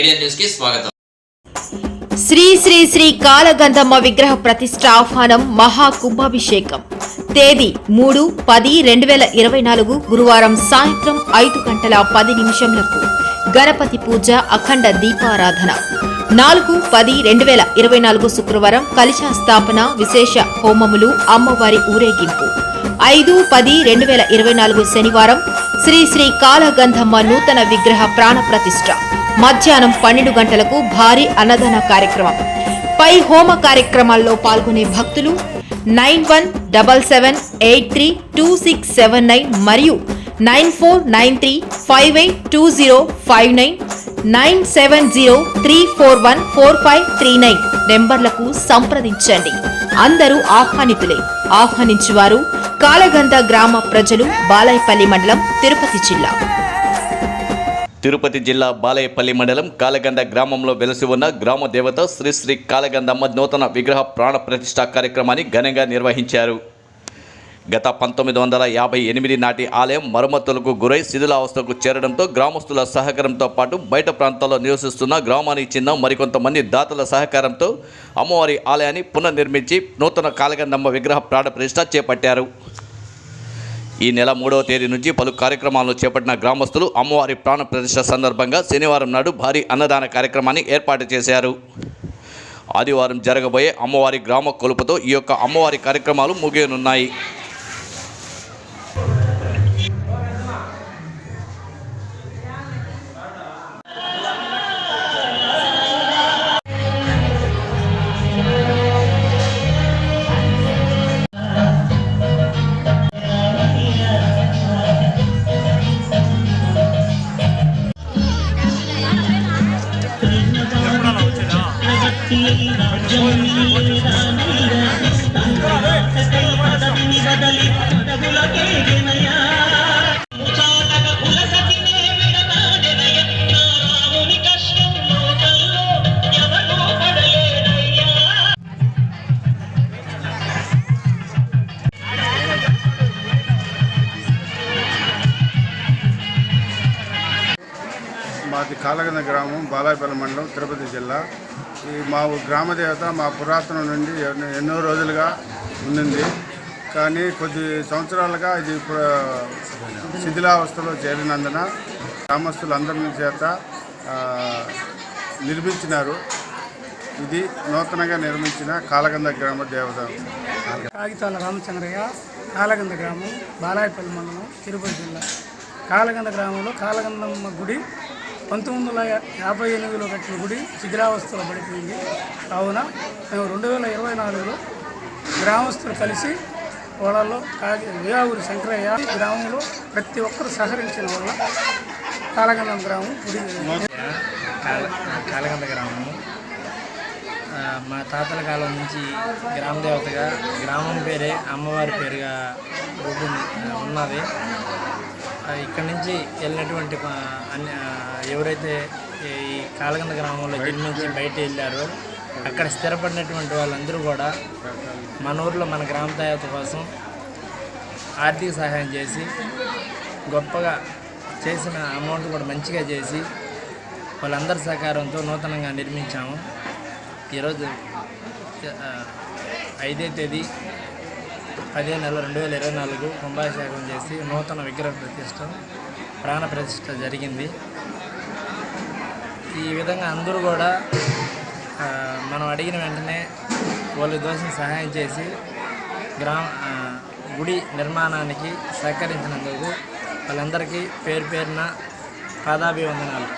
కేడిఎన్ న్యూస్కి స్వాగతం. శ్రీ శ్రీ శ్రీ కాలగంధమ్మ విగ్రహ ప్రతిష్ట ఆహ్వానం మహా కుంభాభిషేకం. తేదీ మూడు పది రెండు వేల ఇరవై నాలుగు గురువారం సాయంత్రం ఐదు గంటల పది నిమిషంలకు గణపతి పూజ అఖండ దీపారాధన. నాలుగు పది రెండు వేల ఇరవై నాలుగు శుక్రవారం కలిశ స్థాపన విశేష హోమములు అమ్మవారి ఊరేగింపు. ఐదు పది రెండు వేల ఇరవై నాలుగు శనివారం శ్రీ శ్రీ కాలగంధమ్మ నూతన విగ్రహ ప్రాణ ప్రతిష్ట. మధ్యాహ్నం పన్నెండు గంటలకు భారీ అన్నదాన కార్యక్రమం. పై హోమ కార్యక్రమాల్లో పాల్గొనే భక్తులు nine one double seven eight three two six seven nine మరియు nine four nine three five eight two zero five nine nine seven zero three four one four five three nine నెంబర్లకు సంప్రదించండి. అందరూ ఆహ్వానితులే. ఆహ్వానించువారు కాలగంధ గ్రామ ప్రజలు బాలాయపల్లి మండలం తిరుపతి జిల్లా. తిరుపతి జిల్లా బాలయపల్లి మండలం కాలగండ గ్రామంలో వెలసి ఉన్న గ్రామ దేవత శ్రీ శ్రీ కాలగందమ్మ నూతన విగ్రహ ప్రాణ ప్రతిష్ఠా కార్యక్రమాన్ని ఘనంగా నిర్వహించారు. గత పంతొమ్మిది వందల యాభై ఎనిమిది నాటి ఆలయం మరమ్మతులకు గురై శిథిలావస్థకు చేరడంతో గ్రామస్తుల సహకారంతో పాటు బయట ప్రాంతాల్లో నివసిస్తున్న గ్రామానికి చెందిన మరికొంతమంది దాతల సహకారంతో అమ్మవారి ఆలయాన్ని పునర్నిర్మించి నూతన కాలగందమ్మ విగ్రహ ప్రాణ ప్రతిష్ఠ చేపట్టారు. ఈ నెల మూడవ తేదీ నుంచి పలు కార్యక్రమాలను చేపట్టిన గ్రామస్తులు అమ్మవారి ప్రాణ ప్రతిష్ట సందర్భంగా శనివారం నాడు భారీ అన్నదాన కార్యక్రమాన్ని ఏర్పాటు చేశారు. ఆదివారం జరగబోయే అమ్మవారి గ్రామ కొలుపుతో ఈ యొక్క అమ్మవారి కార్యక్రమాలు ముగియనున్నాయి. మాది కాలగంద గ్రామం బాలాయపల్లి మండలం తిరుపతి జిల్లా. ఈ మా ఊ- గ్రామ దేవత మా పురాతనం నుండి ఎన్నో ఎన్నో రోజులుగా ఉండింది కానీ కొద్ది సంవత్సరాలుగా ఇది ఇప్పుడు శిథిలావస్థలో చేరినందున గ్రామస్తులందరి చేత నిర్మించినారు. ఇది నూతనంగా నిర్మించిన కాలగంద గ్రామ దేవత. కాగితాల రామచంద్రయ్య కాలగంద గ్రామం బాలాయపల్లి మండలం తిరుపతి జిల్లా. కాలగంద గ్రామంలో కాలగందమ్మ గుడి పంతొమ్మిది వందల యాభై ఎనిమిదిలో కట్టిన గుడి శిథిరావస్థలో పడిపోయింది. కావున మేము రెండు వేల ఇరవై నాలుగులో గ్రామస్తులు కలిసి వాళ్ళలో కాగి వేయావూరి శంకరయ్య గ్రామంలో ప్రతి ఒక్కరు సహకరించిన వల్ల కాలగందం గ్రామం గుడి. కాల కాలగంద గ్రామము మా తాతల కాలం నుంచి గ్రామ దేవతగా గ్రామం పేరే అమ్మవారి పేరుగా రూపు ఉన్నది. ఇక్కడి నుంచి వెళ్ళినటువంటి ఎవరైతే ఈ కాలగంద గ్రామంలో జన్మించి బయట వెళ్ళారో అక్కడ స్థిరపడినటువంటి వాళ్ళందరూ కూడా మన ఊర్లో మన గ్రామ దేవత కోసం ఆర్థిక సహాయం చేసి గొప్పగా చేసిన అమౌంట్ కూడా మంచిగా చేసి వాళ్ళందరి సహకారంతో నూతనంగా నిర్మించాము. ఈరోజు ఐదే తేదీ పదిహేను నెల రెండు వేల ఇరవై నాలుగు కుంభాభిషేకం చేసి నూతన విగ్రహ ప్రతిష్ట ప్రాణ ప్రతిష్ట జరిగింది. ఈ విధంగా అందరూ కూడా మనం అడిగిన వెంటనే వాళ్ళు దోషం సహాయం చేసి గ్రామ గుడి నిర్మాణానికి సహకరించినందుకు వాళ్ళందరికీ పేరు పేరున పాదాభివందనాలు.